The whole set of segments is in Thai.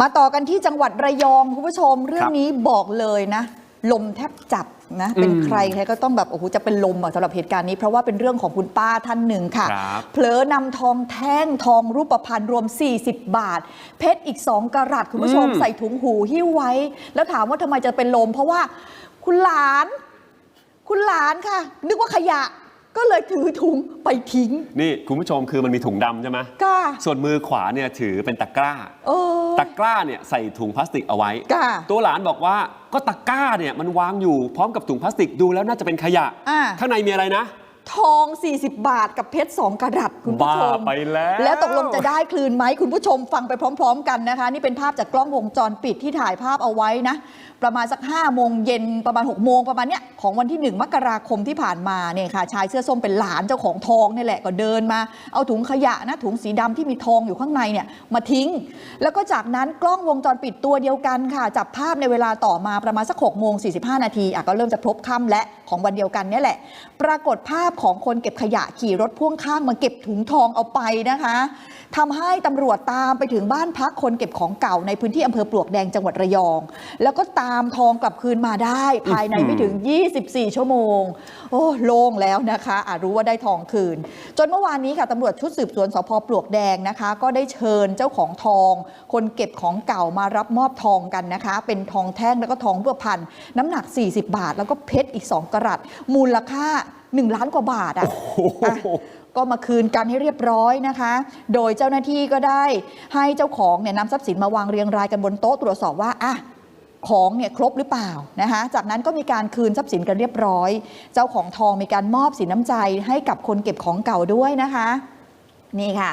มาต่อกันที่จังหวัดระยองคุณผู้ชมเรื่องนี้บอกเลยนะ ลมแทบจับนะเป็นอืมใครใครก็ต้องแบบโอ้โหจะเป็นลมอะสำหรับเหตุการณ์นี้ เพราะว่าเป็นเรื่องของคุณป้าท่านหนึ่งค่ะครับเผลอนำทองแท่งทองรูปพรรณรวม 40 บาท เพชรอีก 2กะรัตคุณผู้ชมอืมใส่ถุงหูหิ้วไว้ แล้วถามว่าทำไมจะเป็นลม เพราะว่าคุณหลาน คุณหลานค่ะ นึกว่าขยะ ก็เลยถือถุงไปทิ้ง นี่คุณผู้ชมคือมันมีถุงดำใช่ไหมก้าส่วนมือขวาเนี่ยถือเป็นตะกร้า เออ ตะกร้าเนี่ยใส่ถุงพลาสติกเอาไว้ ค่ะ ตัวหลานบอกว่าก็ตะกร้าเนี่ยมันวางอยู่พร้อมกับถุงพลาสติกดูแล้วน่าจะเป็นขยะ อ่า ข้างในมีอะไรนะ ทอง 40 บาทกับเพชร2กะรัตคุณผู้ชมบ้าไปแล้ว แล้วตกลงจะได้คืนไหมคุณผู้ชมฟังไปพร้อม ๆ กันนะคะ นี่เป็นภาพจากกล้องวงจรปิดที่ถ่ายภาพเอาไว้นะ ประมาณสัก5โมงเย็นประมาณ6โมงประมาณเนี้ยของวันที่ 1 มกราคมที่ผ่านมาเนี่ยค่ะ ชายเสื้อส้มเป็นหลานเจ้าของทองนี่แหละก็เดินมา เอาถุงขยะนะถุงสีดำที่มีทองอยู่ข้างในเนี่ยมาทิ้ง แล้วก็จากนั้นกล้องวงจรปิดตัวเดียวกันค่ะ จับภาพในเวลาต่อมาประมาณสัก6โมง45นาทีอะก็เริ่มจะพบค่ำและของวันเดียวกันเนี่ยแหละ ปรากฏภาพของคนเก็บขยะขี่รถพ่วงข้างมาเก็บถุงทองเอาไปนะคะทำให้ตำรวจตามไปถึงบ้านพักคนเก็บของเก่าในพื้นที่อำเภอปลวกแดงจังหวัดระยอง แล้วก็ตามทองกลับคืนมาได้ภายในไม่ถึง 24 ชั่วโมง โอ้โล่งแล้วนะคะอะรู้ว่าได้ทองคืน จนเมื่อวานนี้ค่ะตำรวจชุดสืบสวนสพปลวกแดงนะคะ ก็ได้เชิญเจ้าของทอง คนเก็บของเก่ามารับมอบทองกันนะคะ เป็นทองแท่งแล้วก็ทองรูปพรรณน้ำหนัก 40 บาท แล้วก็เพชรอีก 2กะรัตมูลค่า 1 ล้านกว่าบาทอะอะก็มาคืนกันให้เรียบร้อยนะคะ โดยเจ้าหน้าที่ก็ได้ให้เจ้าของเนี่ยนำทรัพย์สินมาวางเรียงรายกันบนโต๊ะตรวจสอบว่าอะของเนี่ยครบหรือเปล่านะคะ จากนั้นก็มีการคืนทรัพย์สินกันเรียบร้อย เจ้าของทองมีการมอบสินน้ำใจให้กับคนเก็บของเก่าด้วยนะคะ นี่ค่ะ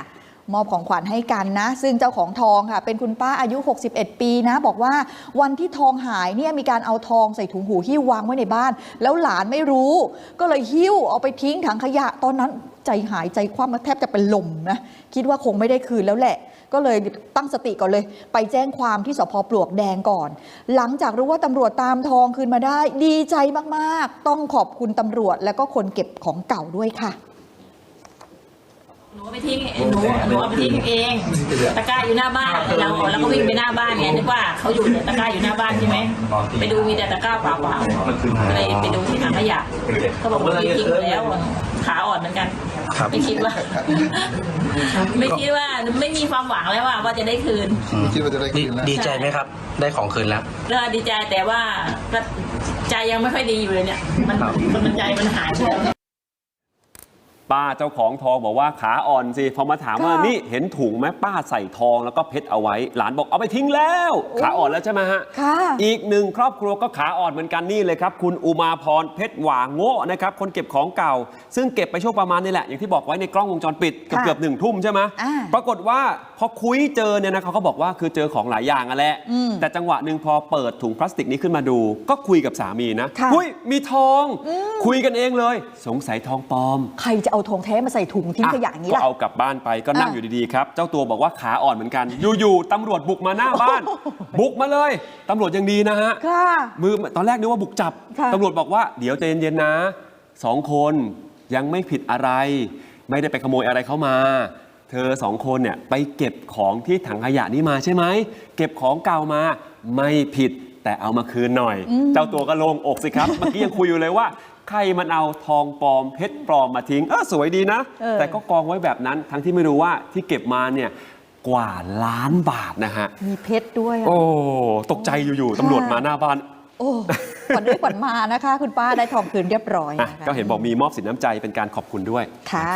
มอบของขวัญให้กันนะ ซึ่งเจ้าของทองค่ะ เป็นคุณป้าอายุ 61 ปีนะ บอกว่าวันที่ทองหายเนี่ยมีการเอาทองใส่ถุงหูหิ้ววางไว้ในบ้าน แล้วหลานไม่รู้ ก็เลยหิ้วเอาไปทิ้งถังขยะตอนนั้นใจหายใจคว่ำแล้วแทบจะเป็นลมนะ คิดว่าคงไม่ได้คืนแล้วแหละ ก็เลยตั้งสติก่อนเลย ไปแจ้งความที่สพปลวกแดงก่อน หลังจากรู้ว่าตำรวจตามทองคืนมาได้ ดีใจมากๆ ต้องขอบคุณตำรวจและก็คนเก็บของเก่าด้วยค่ะ หนูเอาไปทิ้งหนูหนูเอาไปทิ้งเอง ตะกร้าอยู่หน้าบ้านเราเราก็วิ่งไปหน้าบ้านไงนึกว่าเขาอยู่เนี่ยตะกร้าอยู่หน้าบ้านใช่ไหมไปดูมีแต่ตะกร้าเปล่าๆก็เลยไปดูที่ถังขยะเขาบอกว่าทิ้งไปแล้วขาอ่อนเหมือนกันไม่คิดว่า ไม่คิดว่าไม่มีความหวังแล้วว่าว่าจะได้คืนไม่คิดว่าจะได้ดีคืนแล้วดีใจไหมครับ ได้ของคืนแล้วก็ดีใจแต่ว่าก็ใจยังไม่ค่อยดีอยู่เลยเนี่ย มันมันใจมันหายไปแล้ว ป้าเจ้าของทองบอกว่าขาอ่อนสิพอมาถามว่าค่ะนี่เห็นถุงไหมป้าใส่ทองแล้วก็เพชรเอาไว้ หลานบอกเอาไปทิ้งแล้ว ขาอ่อนแล้วใช่ไหมฮะค่ะอีกหนึ่งครอบครัวก็ขาอ่อนเหมือนกันนี่เลยครับ คุณอุมาพรเพชรหวางโง่นะครับคนเก็บของเก่า ซึ่งเก็บไปช่วงประมาณนี่แหละ อย่างที่บอกไว้ในกล้องวงจรปิดเกือบค่ะเกือบหนึ่งทุ่มใช่ไหมอ่าปรากฏว่าพอคุยเจอเนี่ยนะเขาก็บอกว่าคือเจอของหลายอย่างอะแหละอืมแต่จังหวะหนึ่งพอเปิดถุงพลาสติกนี้ขึ้นมาดู ก็คุยกับสามีนะค่ะอุ้ยมีทอง คุยกันเองเลย สงสัยทองปลอม ใครจะเอาทองแท้มาใส่ถุงทิ้งขยะอย่างนี้ก็ล่ะ เอากลับบ้านไปก็นั่งอะอยู่ดีๆครับ เจ้าตัวบอกว่าขาอ่อนเหมือนกัน อยู่ๆตำรวจบุกมาหน้าบ้าน บุกมาเลยตำรวจยังดีนะฮะค่ะมือตอนแรกนึกว่าบุกจับค่ะ ตำรวจบอกว่าเดี๋ยวใจเย็นๆนะสองคนยังไม่ผิดอะไร ไม่ได้ไปขโมยอะไรเข้ามา เธอสองคนเนี่ยไปเก็บของที่ถังขยะนี้มาใช่ไหมเก็บของเก่ามาไม่ผิดแต่เอามาคืนหน่อย เจ้าตัวก็โล่งอกสิครับ เมื่อกี้ยังคุยอยู่เลยว่าใครมันเอาทองปลอมเพชรปลอมมาทิ้งเออสวยดีนะออ แต่ก็กองไว้แบบนั้น ทั้งที่ไม่รู้ว่าที่เก็บมาเนี่ยกว่าล้านบาทนะฮะ มีเพชรด้วยอโอ้ ตกใจอยู่ๆตำรวจมาหน้าบ้าน โอ้ขวัญด้วยขวัญมานะคะ คุณป้าได้ทองคืนเรียบร้อยะนะคะ ก็เห็นบอกมีมอบสินน้ำใจเป็นการขอบคุณด้วยค่ะ